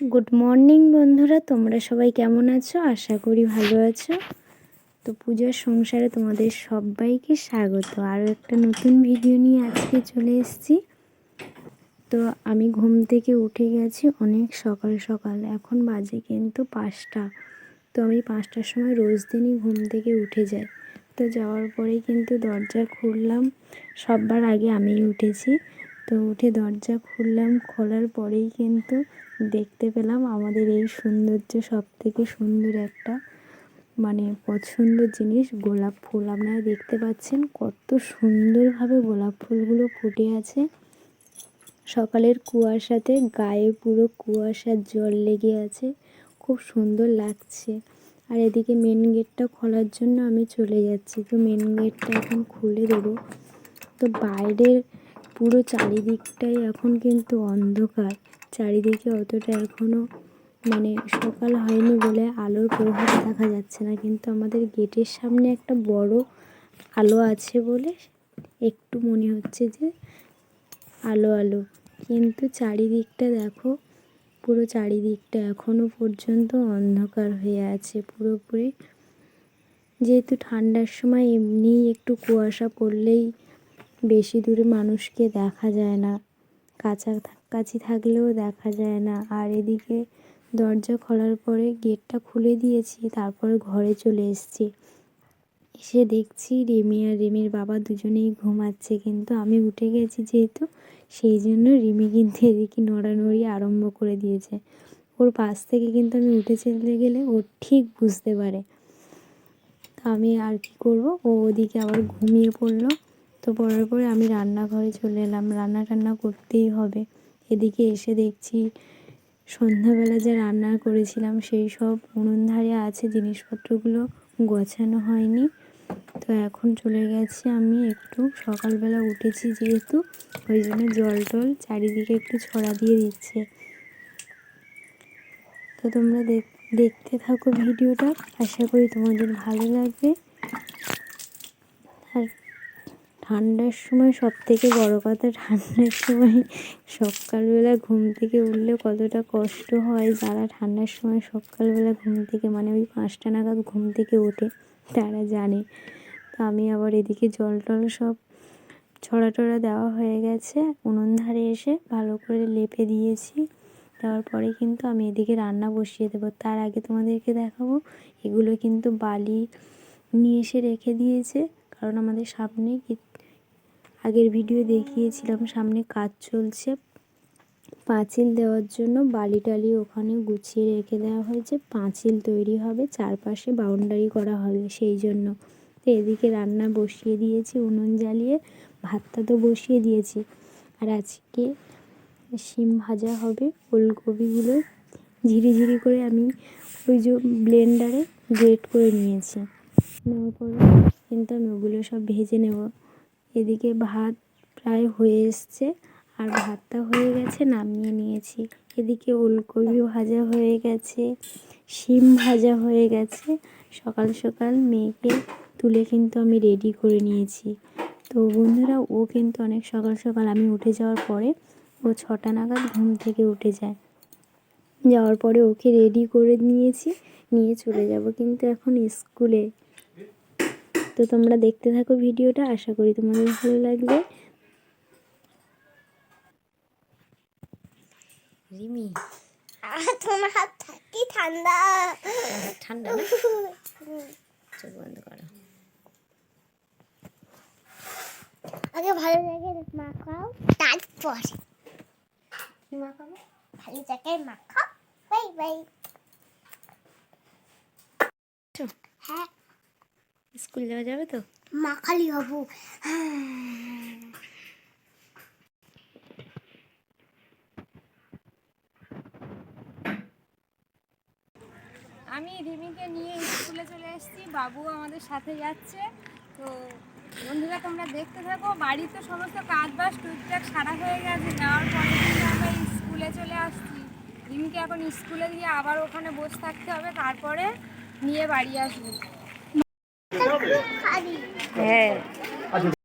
Good morning বন্ধুরা। তোমরা সবাই কেমন আছো? আশা করি ভালো আছো। তো পূজার সংসারে তোমাদের সবাইকে স্বাগত। আরও একটা নতুন ভিডিও নিয়ে আজকে চলে এসেছি। তো আমি ঘুম থেকে উঠে গেছি অনেক সকাল সকাল। এখন বাজে কিন্তু পাঁচটা। তো আমি পাঁচটার সময় রোজ দিনই ঘুম থেকে উঠে যাই। তো যাওয়ার পরেই কিন্তু দরজা খুললাম। সববার আগে আমিই উঠেছি। তো উঠে দরজা খুললাম, খোলার পরেই কিন্তু দেখতে পেলাম আমাদের এই সৌন্দর্য সব থেকে সুন্দর একটা মানে পছন্দের জিনিস গোলাপ ফুল। আপনারা দেখতে পাচ্ছেন কত সুন্দরভাবে গোলাপ ফুলগুলো ফুটে আছে। সকালের কুয়াশাতে গায়ে পুরো কুয়াশার জল লেগে আছে, খুব সুন্দর লাগছে। আর এদিকে মেন গেটটা খোলার জন্য আমি চলে যাচ্ছি। তো মেন গেটটা এখন খুলে দেবো। তো বাইরের পুরো চারিদিকটাই এখন কিন্তু অন্ধকার। চারিদিকে অতটা এখনও মানে সকাল হয়নি বলে আলোর প্রভাব দেখা যাচ্ছে না। কিন্তু আমাদের গেটের সামনে একটা বড় আলো আছে বলে একটু মনে হচ্ছে যে আলো আলো। কিন্তু চারিদিকটা দেখো, পুরো চারিদিকটা এখনও পর্যন্ত অন্ধকার হয়ে আছে পুরোপুরি। যেহেতু ঠান্ডার সময় এমনিই একটু কুয়াশা পড়লেই বেশি দূরে মানুষকে দেখা যায় না। কাছাকাছি থাকলেও দেখা যায় না। আর এদিকে দরজা খোলার পরে গেটটা খুলে দিয়েছি, তারপরে ঘরে চলে এসেছি। এসে দেখছি রিমি আর রিমির বাবা দুজনেই ঘুমাচ্ছে, কিন্তু আমি উঠে গেছি যেহেতু, সেই জন্য রিমি কিন্তু এদিকে নড়ানড়ি আরম্ভ করে দিয়েছে। ওর পাশ থেকে কিন্তু আমি উঠে চলে গেলে ও ঠিক বুঝতে পারে। আমি আর কি করব? ও ওদিকে আবার ঘুমিয়ে পড়ল। তো পড়ার পরে আমি রান্নাঘরে চলে এলাম। রান্না টান্না করতেই হবে। এদিকে এসে দেখছি সন্ধ্যাবেলা যে রান্না করেছিলাম সেই সব উনুন ধারে আছে, জিনিসপত্রগুলো গোছানো হয়নি। তো এখন চলে গেছি আমি একটু। সকালবেলা উঠেছি যেহেতু, ওই জন্য জল টল চারিদিকে একটু ছড়া দিয়ে দিচ্ছে। তো তোমরা দেখতে থাকো ভিডিওটা। আশা করি তোমাদের ভালো লাগবে। আর ঠান্ডার সময় সব থেকে বড়ো কথা ঠান্ডার সময় সকালবেলা ঘুম থেকে উঠলে কতটা কষ্ট হয় যারা ঠান্ডার সময় সকালবেলা ঘুম থেকে মানে ওই পাঁচটা নাগাদ ঘুম থেকে ওঠে, তারা জানে। তো আমি আবার এদিকে জল টল সব ছড়া টড়া দেওয়া হয়ে গেছে, উনুন ধারে এসে ভালো করে লেপে দিয়েছি। দেওয়ার পরে কিন্তু আমি এদিকে রান্না বসিয়ে দেবো। তার আগে তোমাদেরকে দেখাবো, এগুলো কিন্তু বালি নিয়ে এসে রেখে দিয়েছে, কারণ আমাদের সামনে আগের ভিডিও দেখিয়েছিলাম, সামনে কাজ চলছে। পাঁচিল দেওয়ার জন্য বালি টালি ওখানে গুছিয়ে রেখে দেওয়া হয়েছে। পাঁচিল তৈরি হবে, চারপাশে বাউন্ডারি করা হবে সেই জন্য। তো এদিকে রান্না বসিয়ে দিয়েছি, উনুন জ্বালিয়ে, ভাতটা তো বসিয়ে দিয়েছি। আর আজকে শিম ভাজা হবে, ওলকপিগুলো ঝিরিঝিরি করে আমি ওই যে ব্লেন্ডারে গ্রেট করে নিয়েছি। নেওয়ার পরে কিন্তু আমি ওগুলো সব ভেজে নেব। এদিকে ভাত প্রায় হয়ে এসছে, আর ভাতটা হয়ে গেছে নামিয়ে নিয়েছি। এদিকে ওলকপি ভাজা হয়ে গেছে, শিম ভাজা হয়ে গেছে। সকাল সকাল মেয়েকে তুলে কিন্তু আমি রেডি করে নিয়েছি। তো বন্ধুরা, ও কিন্তু অনেক সকাল সকাল আমি উঠে যাওয়ার পরে ও ছটা নাগাদ ঘুম থেকে উঠে যায়। যাওয়ার পরে ওকে রেডি করে নিয়েছি, নিয়ে চলে যাব কিন্তু এখন স্কুলে। তো তোমরা দেখতে থাকো ভিডিওটা আশা করি তোমাদের ভালো লাগবে। রিমি। তোমার হাত থাকি ঠান্ডা? ঠান্ডা না? চোখ বন্ধ করো। আগে ভালো লাগে মাখাও তারপর মাখাবো? ভালো জায়গায় মাখাও। Bye bye. স্কুল যাওয়া যাবে তো? মা মাখালি হব। আমি রিমিকে নিয়ে স্কুলে চলে এসেছি বাবু আমাদের সাথে যাচ্ছে। তো বন্ধুরা তোমরা দেখতে থাকো বাড়িতে সমস্ত কাজ বাজ টুকটাক সারা হয়ে গেছে যাওয়ার পরে কিন্তু আমরা স্কুলে চলে আসছি। রিমিকে এখন স্কুলে দিয়ে আবার ওখানে বসে থাকতে হবে তারপরে নিয়ে বাড়ি আসব। খালি হ্যাঁ।